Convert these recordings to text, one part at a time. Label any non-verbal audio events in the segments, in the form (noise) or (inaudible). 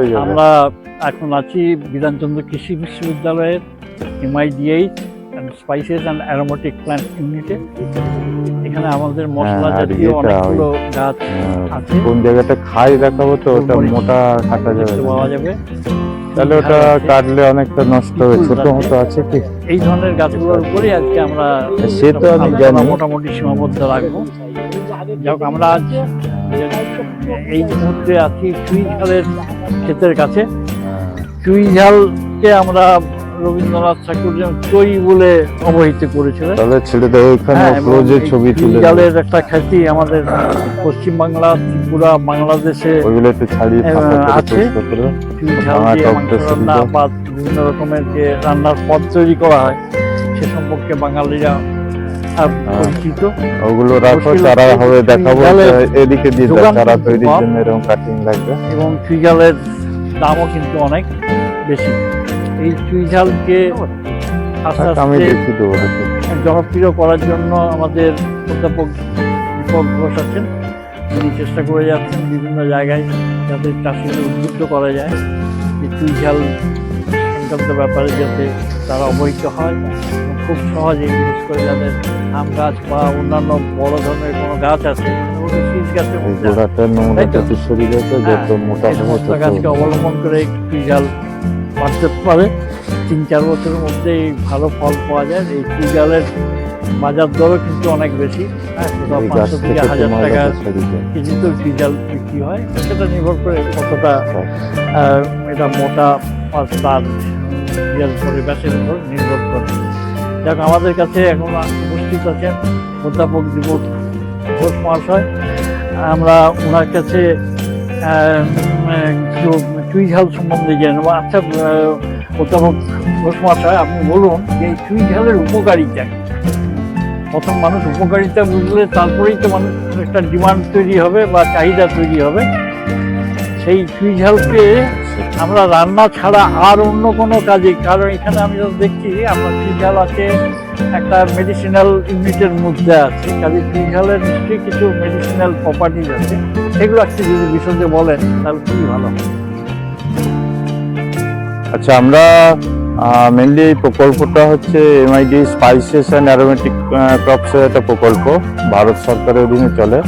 হয়ে আমরা এখন আছি বিধানচন্দ্র কৃষি বিশ্ববিদ্যালয়ের MIDH and spices and aromatic plant ইউনিটে এখানে আমাদের মশলা হ্যাঁ, জাতীয় অনেকগুলো গাছ হ্যাঁ, আছে। কোন জায়গাটা খাই দেখাবো তো ওটা মোটা কাটা যাবে পাওয়া যাবে। তাহলে ওটা কাটলে অনেকটা নষ্ট বিপুল ছোট আছে। মতো আছে। কি? এই ধরনের গাছগুলোর উপরেই আজকে আমরা সে তো আমি জানি। মোটামুটি সীমাবদ্ধ রাখব। যাক আমরা আজ এই মুহূর্তে আছি চুই ঝালের ক্ষেতের কাছে। চুই ঝালকে আমরা রবীন্দ্রনাথ ঠাকুর যেমন চই বলে অবহিত করেছিলেন। তাহলে ছেড়ে হ্যাঁ, ছবি তুলে একটা খ্যাতি আমাদের পশ্চিমবাংলা ত্রিপুরা বাংলাদেশে ওইগুলো একটু ছাড়িয়ে হ্যাঁ, আছে। রান্না বা বিভিন্ন রকমের যে রান্নার পদ তৈরি করা হয় সে সম্পর্কে বাঙালিরা পরিচিত। ওগুলো রাখো চারা হবে দেখাবো এদিকে দিয়ে চারা তৈরির জন্য এরকম কাটিং লাগবে। এবং চুই ঝালের দামও কিন্তু অনেক বেশি। এই চুই ঝালকে আস্তে আমি আস্তে জনপ্রিয় করার জন্য আমাদের অধ্যাপক দীপক ঘোষ আছেন। তিনি চেষ্টা করে যাচ্ছেন বিভিন্ন জায়গায় যাতে চাষিদের উদ্বুদ্ধ করা যায় যে চুই ঝাল সংক্রান্ত ব্যাপারে যাতে তারা অবহিত হয় খুব সহজে বিশেষ করে যাদের আম গাছ বা অন্যান্য বড় ধরনের কোনো গাছ আছে হ্যাঁ, গাছকে অবলম্বন করে চুই জাল বাড়তে পারে। তিন চার বছরের মধ্যে ভালো ফল পাওয়া যায়। এই চুই ঝালের বাজার দরও কিন্তু অনেক বেশি। হ্যাঁ পাঁচশো থেকে হাজার টাকা চুই ঝাল বিক্রি হয়। সেটা নির্ভর করে কতটা আচ্ছা। এটা মোটা তার রিয়াল পরিবেশের উপর নির্ভর করে। যাক, আমাদের কাছে এখন উপস্থিত আছেন অধ্যাপক যুবক ঘোষ মহাশয়। আমরা ওনার কাছে কিছু চুই ঝাল সম্বন্ধে জেনে নেব। আচ্ছা অধ্যাপক ঘোষ মহাশয়, আপনি বলুন যে এই চুই ঝালের উপকারিতা প্রথম মানুষ উপকারিতা বুঝলে তারপরেই তো মানুষ একটা ডিমান্ড তৈরি হবে বা চাহিদা তৈরি হবে। সেই চুই ঝালকে আমরা রান্না ছাড়া আর অন্য কোনো কাজে কারণ এখানে আমি যখন দেখছি আমরা ঝাল আছে, একটা মেডিসিনাল ইউনিটের মধ্যে আছে কাজে ঝালের নিশ্চয়ই কিছু মেডিসিনাল প্রপার্টিজ আছে সেগুলো একটু যদি বিশদে বলেন, তাহলে খুবই ভালো। আচ্ছা আমরা মেনলি এই প্রকল্পটা হচ্ছে এমআইডি স্পাইসেস অ্যান্ড অ্যারোমেটিক ক্রপসের একটা প্রকল্প, ভারত সরকারের অধীনে চলে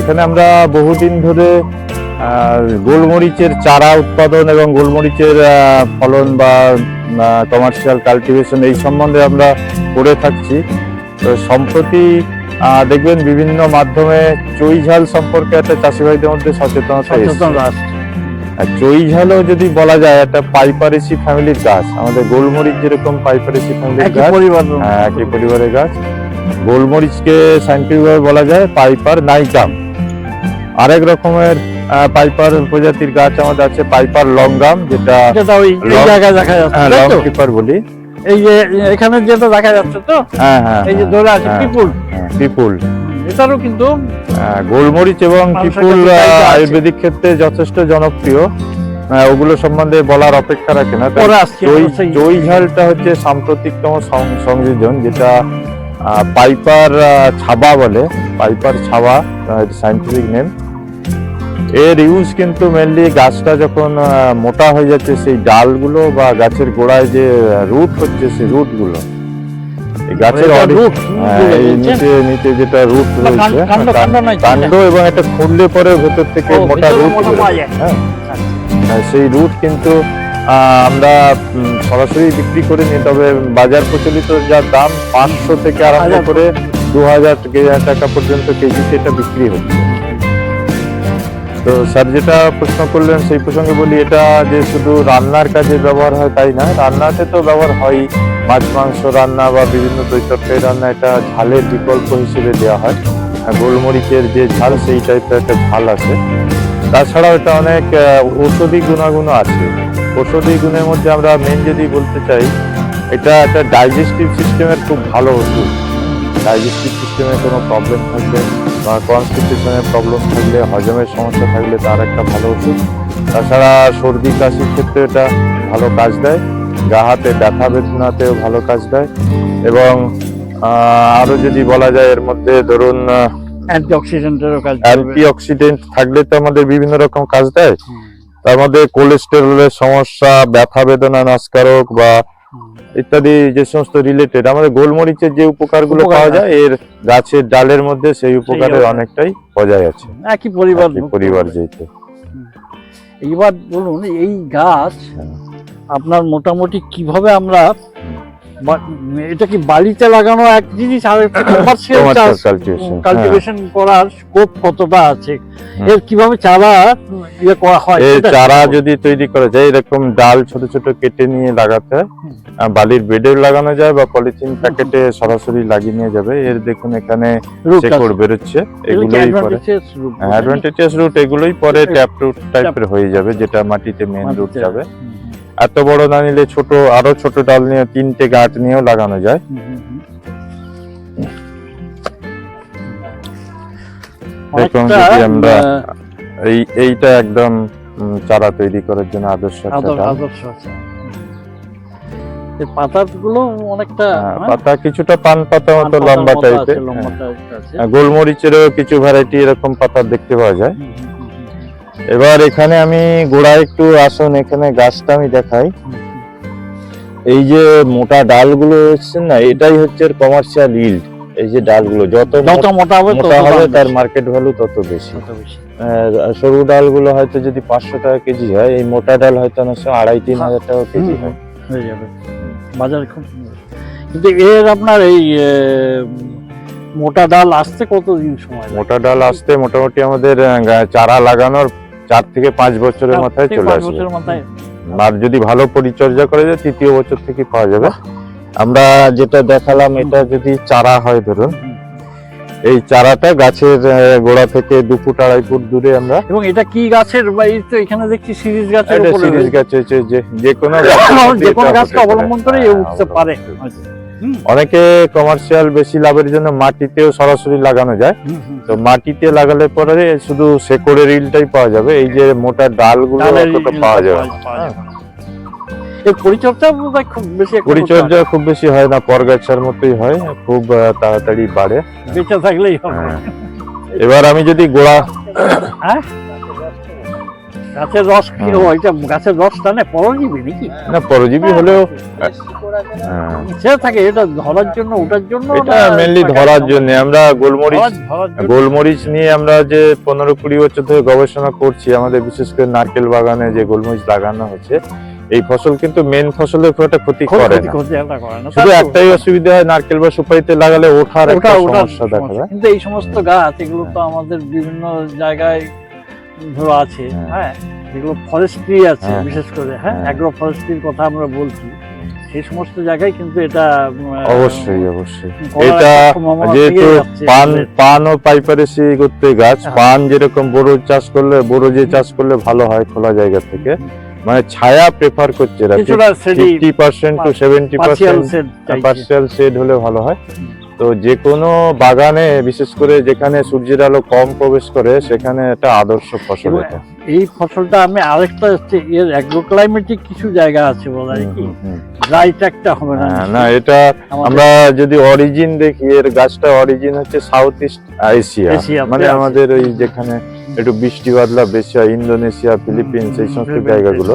এখানে আমরা বহুদিন ধরে গোলমরিচের চারা উৎপাদন এবং গোলমরিচের ফলন বা কমার্শিয়াল কাল্টিভেশন এই সম্বন্ধে আমরা করে থাকছি। তো সম্প্রতি দেখবেন বিভিন্ন মাধ্যমে চই ঝাল সম্পর্কে একটা চাষি ভাইদের মধ্যে সচেতনতা এসেছে। সচেতন রাস আর চই ঝালও যদি বলা যায় একটা পাইপারেসি ফ্যামিলির গাছ। আমাদের গোলমরিচ যেরকম পাইপারেসি ফ্যামিলির গাছ হ্যাঁ, একই পরিবারের গাছ। গোলমরিচকে সাইন্টিফিক ভাবে বলা যায় পাইপার নাইকাম আরেক রকমের পাইপার প্রজাতির গাছ আমাদের আছে পাইপার লঙ্গাম যেটা ওই জায়গায় দেখা যাচ্ছে হ্যাঁ, লং তো? কিপার বলি। এই যে এখানে যেটা দেখা যাচ্ছে তো হ্যাঁ হ্যাঁ এই যে ধরে আছে পিপুল। পিপুল। এটারও কিন্তু গোলমরিচ এবং পিপুল। আয়ুর্বেদিক ক্ষেত্রে যথেষ্ট জনপ্রিয়। ওগুলো সম্বন্ধে বলার অপেক্ষা রাখে না। জই ঝালটা হচ্ছে সাম্প্রতিকতম সংযোজন যেটা পাইপার ছাবা বলে পাইপার ছাবা সাইন্টিফিক নেম এর ইউজ কিন্তু মেনলি গাছটা যখন মোটা হয়ে যাচ্ছে সেই ডালগুলো বা গাছের গোড়ায় যে রুট হচ্ছে সেই রুটগুলো গাছের এটা হ্যাঁ? নিচে নিচে যেটা রুট না, রয়েছে কাণ্ড- হ্যাঁ, এবং একটা খুঁড়লে পরে ভেতর থেকে মোটা রুট। হ্যাঁ। হ্যাঁ, সেই রুট কিন্তু আমরা সরাসরি বিক্রি করে নিই তবে বাজার প্রচলিত যা দাম পাঁচশো থেকে আরম্ভ করে দু হাজার টাকা পর্যন্ত কেজিতে এটা বিক্রি হচ্ছে। তো স্যার যেটা প্রশ্ন করলেন, সেই প্রসঙ্গে বলি, এটা যে শুধু রান্নার কাজে ব্যবহার হয় তাই না রান্নাতে তো ব্যবহার হয়। মাছ, মাংস রান্না বা বিভিন্ন তৈতরকারি রান্না, এটা ঝালের বিকল্প হিসেবে দেওয়া হয়। গোলমরিচের যে ঝাল, সেই টাইপের একটা ঝাল আছে। তাছাড়াও এটা অনেক ঔষধি গুণাগুণ আছে। ঔষধি গুণের মধ্যে আমরা মেন যদি বলতে চাই, এটা একটা ডাইজেস্টিভ সিস্টেমের খুব ভালো ওষুধ। ডাইজেস্টিভ সিস্টেমে কোনো প্রবলেম থাকলে বা কনস্টিটিউশনের প্রবলেম থাকলে হজমের সমস্যা থাকলে তার একটা ভালো ওষুধ। তাছাড়া সর্দি কাশির ক্ষেত্রে এটা ভালো কাজ দেয়। গা হাতে ব্যথা বেদনাতেও ভালো কাজ দেয়। এবং আরও যদি বলা যায় এর মধ্যে ধরুন অ্যান্টিঅক্সিডেন্টেরও কাজ থাকলে তো আমাদের বিভিন্ন রকম কাজ দেয়। তার মধ্যে কোলেস্টেরলের সমস্যা ব্যথা বেদনা নাশকারক বা ইত্যাদি যে সমস্ত রিলেটেড আমাদের গোলমরিচের যে উপকারগুলো উপকার পাওয়া যায় এর গাছের ডালের মধ্যে সেই উপকারের উপকার। অনেকটাই বজায় আছে একই পরিবার পরিবার যেহেতু এইবার বলুন এই গাছ হ্যাঁ। আপনার মোটামুটি কীভাবে আমরা এটা কি বাড়িতে লাগানো এক জিনিস? আর কমার্শিয়াল হ্যাঁ। কাল্টিভেশন করার স্কোপ কতটা আছে? এর কীভাবে চারা ইয়ে করা হয়? এই চারা যদি তৈরি করা যায় এরকম ডাল ছোট ছোট কেটে নিয়ে লাগাতে হয় বালির বেডে লাগানো যায় বা পলিথিন প্যাকেটে সরাসরি লাগিয়ে নিয়ে যাবে। এর দেখুন এখানে শেকড় বেরোচ্ছে এগুলোই পরে? অ্যাডভান্টেজেস রুট এগুলোই পরে ট্যাপ রুট টাইপের হয়ে যাবে যেটা মাটিতে মেন রুট যাবে। এত বড় না নিলে ছোট আরও ছোট ডাল নিয়ে তিনটে গাছ নিয়েও লাগানো যায়। দেখুন যদি আমরা এই এইটা একদম চারা তৈরি করার জন্য আদর্শ একটা আদর্শ পাতাগুলো অনেকটা হ্যাঁ, হ্যাঁ, পাতা কিছুটা পান পাতা মতো লম্বা টাইপের আছে। গোলমরিচেরও কিছু ভ্যারাইটি এরকম পাতা দেখতে পাওয়া যায়। এবার এখানে আমি গোড়ায় একটু আসুন এখানে গাছটা আমি দেখাই। এই যে মোটা ডালগুলো হচ্ছে না এটাই হচ্ছে কমার্শিয়াল ইল্ড এই যে ডালগুলো যত যত মোটা হবে মোটা হবে তার মার্কেট ভ্যালু তত বেশি। সরু ডালগুলো হয়তো যদি পাঁচশো টাকা কেজি হয় এই মোটা ডাল হয়তো অনেক সময় আড়াই তিন হ্যাঁ। হাজার টাকা কেজি হয়। হয়ে যাবে। বাজারে খুব কিন্তু এর আপনার এই মোটা ডাল আসতে কতদিন সময় মোটা ডাল আসতে মোটামুটি আমাদের চারা লাগানোর চার থেকে পাঁচ বছরের মাথায় চলে আসবে। আর যদি ভালো পরিচর্যা করে যায় তৃতীয় বছর থেকে পাওয়া যাবে। আমরা যেটা দেখালাম এটা যদি চারা হয় ধরুন। এই চারাটা গাছের গোড়া থেকে দু ফুট আড়াই ফুট দূরে আমরা এবং এটা কি গাছের? বা এই তো এখানে দেখছি সিরিজ গাছের এটা সিরিজ গাছ হচ্ছে যে যে কোনো (laughs) যে কোনো গাছকে অবলম্বন করে হ্যাঁ, উঠতে পারে। করতে আচ্ছা। হুম, অনেকে কমার্শিয়াল বেশি লাভের জন্য মাটিতেও সরাসরি লাগানো যায়। তো মাটিতে লাগালে পরে শুধু শেকড়ের ইলটাই পাওয়া যাবে এই যে মোটা ডালগুলো পাওয়া যাবে। এর পরিচর্যা খুব বেশি পরিচর্যা খুব বেশি হয় না পরগাছার মতোই হয় খুব তাড়াতাড়ি বাড়ে। বেঁচে থাকলেই হবে। হ্যাঁ। এবার আমি যদি গোড়া হ্যাঁ? গাছের রস কি। গাছের রস টানে পরজীবী নাকি? না পরজীবী হলেও হ্যাঁ, সে থাকে এটা ধরার জন্য ওটার জন্য এটা না মেনলি ধরার জন্য আমরা গোলমরিচ। গোলমরিচ নিয়ে আমরা যে পনেরো কুড়ি বছর ধরে গবেষণা করছি আমাদের বিশেষ করে নারকেল বাগানে যে গোলমরিচ লাগানো হচ্ছে এই ফসল কিন্তু মেন ফসলের খুব একটা ক্ষতি করে না। শুধু একটাই অসুবিধা হয় নারকেল বা সুপারিতে লাগালে ওঠার একটা সমস্যা দেখা যায় কিন্তু এই সমস্ত গাছ এগুলো তো আমাদের বিভিন্ন জায়গায় ধরো আছে হ্যাঁ। হ্যাঁ যেগুলো ফরেস্ট্রি আছে হ্যাঁ। বিশেষ করে হ্যাঁ হ্যাঁ। অ্যাগ্রো ফরেস্ট্রির কথা আমরা বলছি সেই সমস্ত জায়গায় কিন্তু এটা অবশ্যই অবশ্যই। এটা যেহেতু পান পান ও পাইপারেসি করতে গাছ হ্যাঁ। পান যেরকম বড় চাষ করলে বড় যে চাষ করলে ভালো হয় খোলা জায়গা থেকে মানে ছায়া প্রেফার করছে fifty percent to seventy percent partial shade হলে ভালো হয়। তো যে কোনো বাগানে বিশেষ করে যেখানে সূর্যের আলো কম প্রবেশ করে সেখানে একটা আদর্শ ফসল এটা। এই ফসলটা আমি আরেকটা হচ্ছে এর অ্যাগ্রোক্লাইমেটিক কিছু জায়গা আছে বলা যায় কি। ড্রাই ট্র্যাকটা হবে না। হ্যাঁ, না এটা আমরা যদি অরিজিন দেখি এর গাছটা অরিজিন হচ্ছে সাউথ ইস্ট এশিয়া মানে আমাদের ওই যেখানে একটু বৃষ্টি বাদলা বেশি হয় ইন্দোনেশিয়া ফিলিপিন্স এই সমস্ত জায়গাগুলো।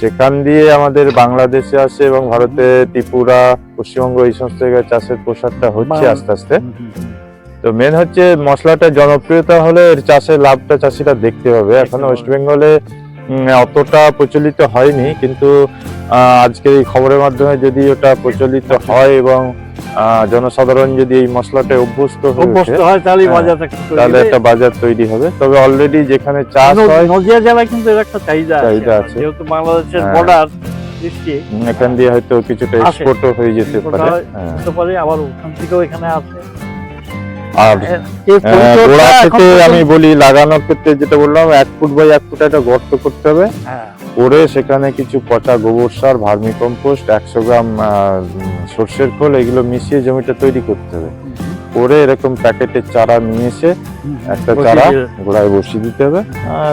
সেখান দিয়ে আমাদের বাংলাদেশে আসে এবং ভারতে ত্রিপুরা পশ্চিমবঙ্গ এই সমস্ত জায়গায় চাষের প্রসারটা হচ্ছে আস্তে আস্তে। তো মেন হচ্ছে মশলাটা জনপ্রিয়তা হলে এর চাষের লাভটা চাষিরা দেখতে পাবে এখন ওয়েস্ট বেঙ্গলে অতটা প্রচলিত হয়নি কিন্তু আহ, আজকের এই খবরের মাধ্যমে যদি ওটা প্রচলিত হয় এবং জনসাধারণ যদি এই মশলাটা অভ্যস্ত হয়ে অভ্যস্ত হয় তাহলেই হ্যাঁ, বাজারটা তাহলে। একটা বাজার তৈরি হবে তবে অলরেডি যেখানে চাষ হয় নদিয়া জেলায় কিন্তু এর একটা চাহিদা চাহিদা আছে। যেহেতু বাংলাদেশের হ্যাঁ। বর্ডার এখান দিয়ে হয়তো কিছুটা। এক্সপোর্টও হয়ে যেতে পারে হয়। হ্যাঁ। পারে আবার ওখান থেকেও এখানে আছে আর গোড়া থেকে আমি বলি লাগানোর ক্ষেত্রে যেটা বললাম এক ফুট বাই এক ফুট একটা গর্ত করতে হবে। হ্যাঁ, করে সেখানে কিছু পচা গোবর সার ভার্মি কম্পোস্ট একশো গ্রাম সর্ষের খোল এগুলো মিশিয়ে জমিটা তৈরি করতে হবে। করে এরকম প্যাকেটের চারা নিয়ে এসে একটা চারা গোড়ায় বসিয়ে দিতে হবে।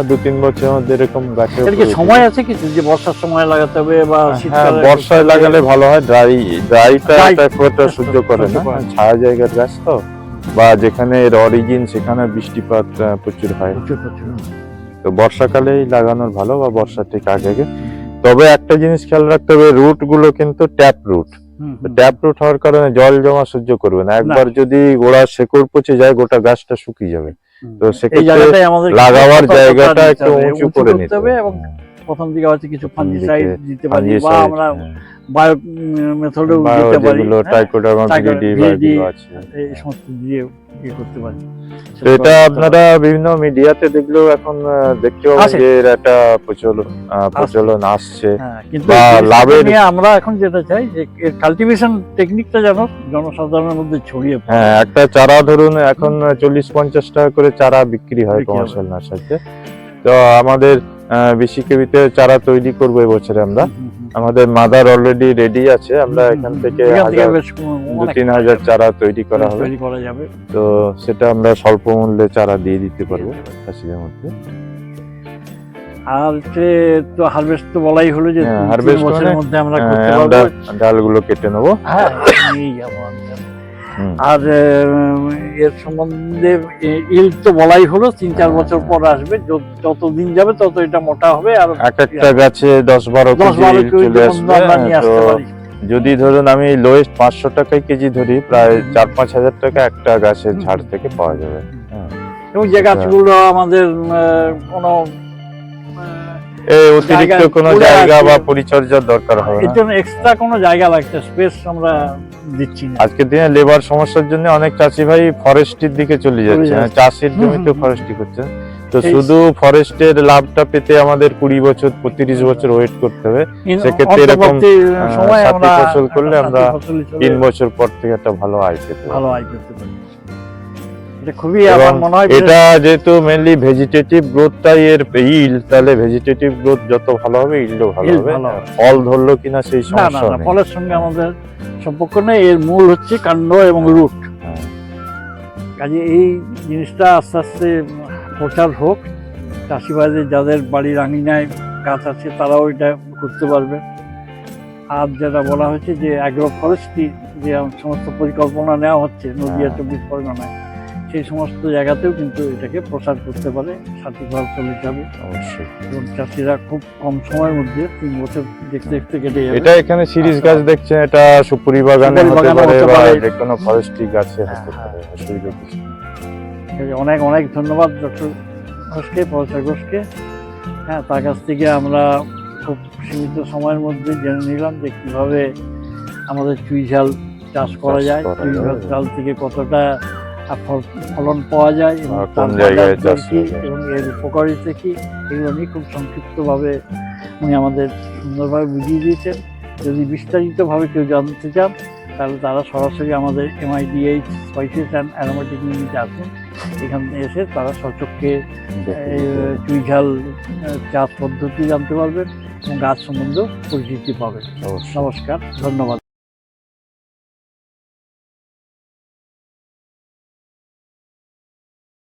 দু তিন বছরের মধ্যে এরকম গাছে সময় আছে কিছু যে বর্ষার সময় লাগাতে হবে বা হ্যাঁ বর্ষায় লাগালে ভালো হয়। ড্রাই ড্রাইটা একটা সহ্য করে করে না। ছায়া জায়গার গাছ তো বা যেখানে এর অরিজিন সেখানে বৃষ্টিপাত প্রচুর হয়। প্রচুর তো বর্ষাকালেই লাগানোর ভালো বা বর্ষার ঠিক আগে আগে। তবে একটা জিনিস খেয়াল রাখতে হবে রুটগুলো কিন্তু ট্যাপ রুট। ট্যাপ রুট হওয়ার কারণে জল জমা সহ্য করবে না। একবার যদি গোড়া শেকড় পচে যায় গোটা গাছটা শুকিয়ে যাবে। তো সেক্ষেত্রে লাগাবার জায়গাটা একটু উঁচু করে নিতে হবে হবে। এবং প্রথম দিকে হয়তো কিছু ফাঙ্গিসাইড দিতে পারি বা আমরা হ্যাঁ। বায়ো মেথডেও দিতে পারি যেগুলো হ্যাঁ, আছে এই সমস্ত দিয়ে ইয়ে করতে পারি। তো এটা আপনারা বিভিন্ন মিডিয়াতে দেখলেও এখন দেখতে পাবেন যে এর একটা প্রচলন প্রচলন আসছে। হ্যাঁ, কিন্তু লাভের- আমরা এখন যেটা চাই যে এর কাল্টিভেশন টেকনিকটা যেন জনসাধারণের মধ্যে ছড়িয়ে পড়ে। হ্যাঁ একটা চারা ধরুন এখন চল্লিশ পঞ্চাশ টাকা করে চারা বিক্রি হয় বিক্রি হয়। কমার্শিয়াল নার্সারিতে তো আমাদের বেশি কেবিতে চারা তৈরি করব এবছরে আমরা। আমাদের মাদার অলরেডি রেডি আছে। আমরা এখান থেকে দু তিন হাজার চারা তৈরি করা হবে। তো সেটা আমরা স্বল্প মূল্যে চারা দিয়ে দিতে পারব চাষিদের মধ্যে। আর তো হারভেস্ট তো বলাই হলো যে হ্যাঁ, বছরের মানে, মধ্যে আমরা হ্যাঁ, করতে পারব। ডালগুলো কেটে নেব। হ্যাঁ। আর এর সম্বন্ধে ইল তো বলাই হলো তিন চার বছর পর আসবে যত- দিন যাবে তত এটা মোটা হবে আর এক একটা গাছে দশ বারো দশ নিয়ে আসতে পারি। যদি ধরুন আমি লোয়েস্ট পাঁচশো টাকায় কেজি ধরি প্রায় চার পাঁচ হাজার টাকা একটা গাছের। ঝাড় থেকে পাওয়া যাবে। হ্যাঁ। এবং যে গাছগুলো আমাদের কোনো অতিরিক্ত কোনো জায়গা বা পরিচর্যার দরকার হবে এর না জন্য এক্সট্রা কোনো জায়গা লাগছে স্পেস আমরা দিচ্ছি না। আজকের দিনে লেবার সমস্যার জন্য অনেক চাষি ভাই ফরেস্টির দিকে চলে যাচ্ছে। চাষের জমিতে। ফরেস্টি করছে তো শুধু ফরেস্টের লাভটা পেতে আমাদের কুড়ি বছর পঁয়ত্রিশ বছর ওয়েট করতে হবে। সেক্ষেত্রে এরকম, সময় ফসল করলে আমরা তিন বছর পর থেকে একটা ভালো আয় পেতে ভালো আয় করতে পারি। খুবই আমার মনে হয় এটা যেহেতু মেনলি ভেজিটেটিভ গ্রোথটাই এর ইল তাহলে ভেজিটেটিভ গ্রোথ যত ভালো হবে ইলও ভালো হবে। ফল ধরলো কিনা সেই সমস্যা না ফলের সঙ্গে আমাদের সম্পর্ক নেই এর মূল হচ্ছে কাণ্ড এবং রুট। হ্যাঁ। কাজে এই জিনিসটা আস্তে আস্তে প্রচার হোক চাষিবাদের যাদের বাড়ির আঙিনায় গাছ আছে তারাও এটা করতে পারবে। আর যেটা বলা হয়েছে যে অ্যাগ্রো ফরেস্ট্রি যে সমস্ত পরিকল্পনা নেওয়া হচ্ছে নদিয়া হ্যাঁ। চব্বিশ পরগনায় সেই সমস্ত জায়গাতেও কিন্তু এটাকে প্রচার করতে পারে সাথী ফসল হিসাবে অবশ্যই। এবং চাষিরা খুব কম সময়ের মধ্যে তিন বছর দেখতে দেখতে কেটে যাবে। এটা এখানে সিরিজ গাছ দেখছেন এটা সুপুরি বাগানে হতে পারে বা যে কোনো ফরেস্ট্রি গাছে হতে হ্যাঁ, পারে অসুবিধা কিছু অনেক অনেক ধন্যবাদ ডক্টর ঘোষকে প্রফেসর ঘোষকে। হ্যাঁ তার কাছ থেকে আমরা খুব সীমিত সময়ের মধ্যে জেনে নিলাম যে কীভাবে আমাদের চুই ঝাল চাষ করা যায় চুই। ঝাল থেকে কতটা ফলন পাওয়া যায় কোন জায়গায় চাষ। এবং এর উপকারিতা কি এগুলো নিয়ে খুব সংক্ষিপ্তভাবে উনি আমাদের সুন্দরভাবে বুঝিয়ে দিয়েছেন। যদি বিস্তারিতভাবে কেউ জানতে চান তাহলে তারা সরাসরি আমাদের এমআইডিএইচ স্পাইসেস অ্যান্ড অ্যারোমেটিক ইউনিটে আসুন। এখানে এসে তারা সচক্ষে এই, চুই ঝাল আহ, চাষ পদ্ধতি জানতে পারবেন এবং গাছ সম্বন্ধেও পরিচিতি পাবেন। নমস্কার ধন্যবাদ।